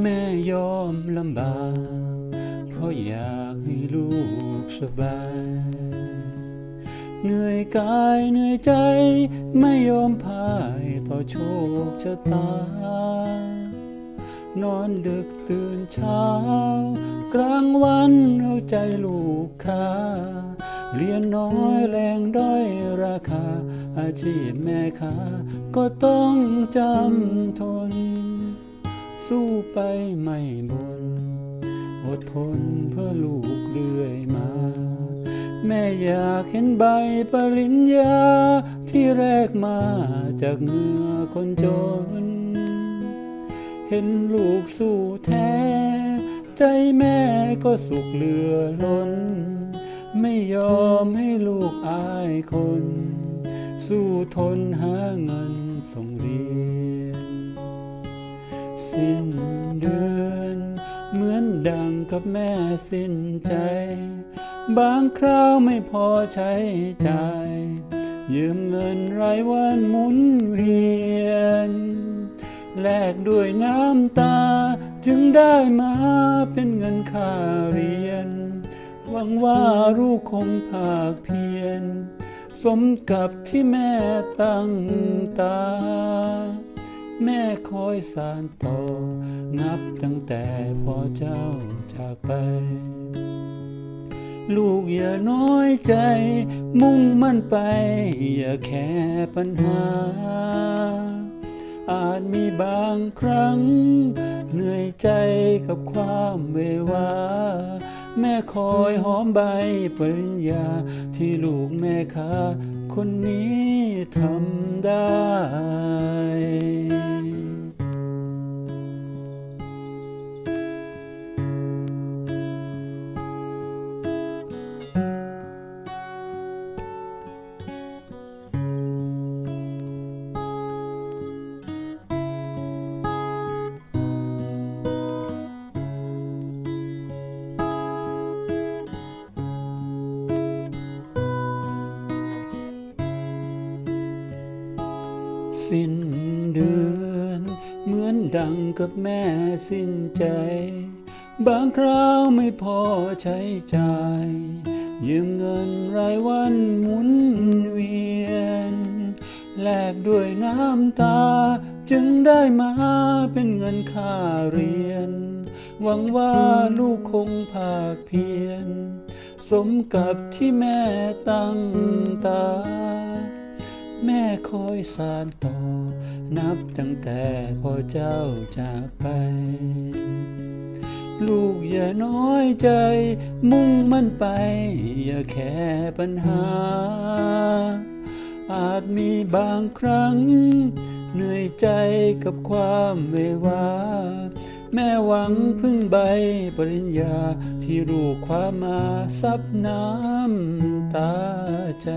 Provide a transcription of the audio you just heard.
แม่ยอมลำบาก เพราะอยากให้ลูกสบาย เหนื่อยกายเหนื่อยใจ ไม่ยอมพ่ายต่อโชคชะตา นอนดึกตื่นเช้า กลางวันเอาใจลูกค้า เรียนน้อยแรงด้อยราคา อาชีพแม่ค้า ก็ต้องจำทน สู้ไปไม่บนอดทนเพื่อลูกเรื่อยมา แม่อยากเห็นใบปริญญา ที่แรกมาจากเงื่อคนจน เห็นลูกสู้แท้ ใจแม่ก็สุขเหลือล้น ไม่ยอมให้ลูกอายคน สู้ทนหาเงินส่งเรียน สิ้นเดือน เหมือนดังกับแม่สิ้นใจ บางคราวไม่พอใช้จ่าย ยืมเงินรายวันหมุนเวียน แลกด้วยน้ำตา จึงได้มาเป็นเงินค่าเรียน หวังว่าลูกคงภาคเพียร สมกับที่แม่ตั้งตา แม่คอยสานต่อ นับตั้งแต่พ่อเจ้าจากไป ลูกอย่าน้อยใจ มุ่งมั่นไป อย่าแค่ปัญหา อาจมีบางครั้ง เหนื่อยใจกับความเววาแม่คอยหอมใบปริญญา ที่ลูกแม่ค้าคนนี้ทำได้ สิ้นเดือน เหมือนดังกับแม่สิ้นใจ บางคราวไม่พอใช้จ่าย ยืมเงินรายวันหมุนเวียน แลกด้วยน้ำตา จึงได้มาเป็นเงินค่าเรียน หวังว่าลูกคงภาคเพียร สมกับที่แม่ตั้งตา แม่คอยสานต่อ นับตั้งแต่พ่อเจ้าจากไป ลูกอย่าน้อยใจ มุ่งมั่นไป อย่าแค่ปัญหา อาจมีบางครั้ง เหนื่อยใจกับความเววาแม่หวังพึ่งใบปริญญาที่ลูกคว้ามาซับน้ำตาใจ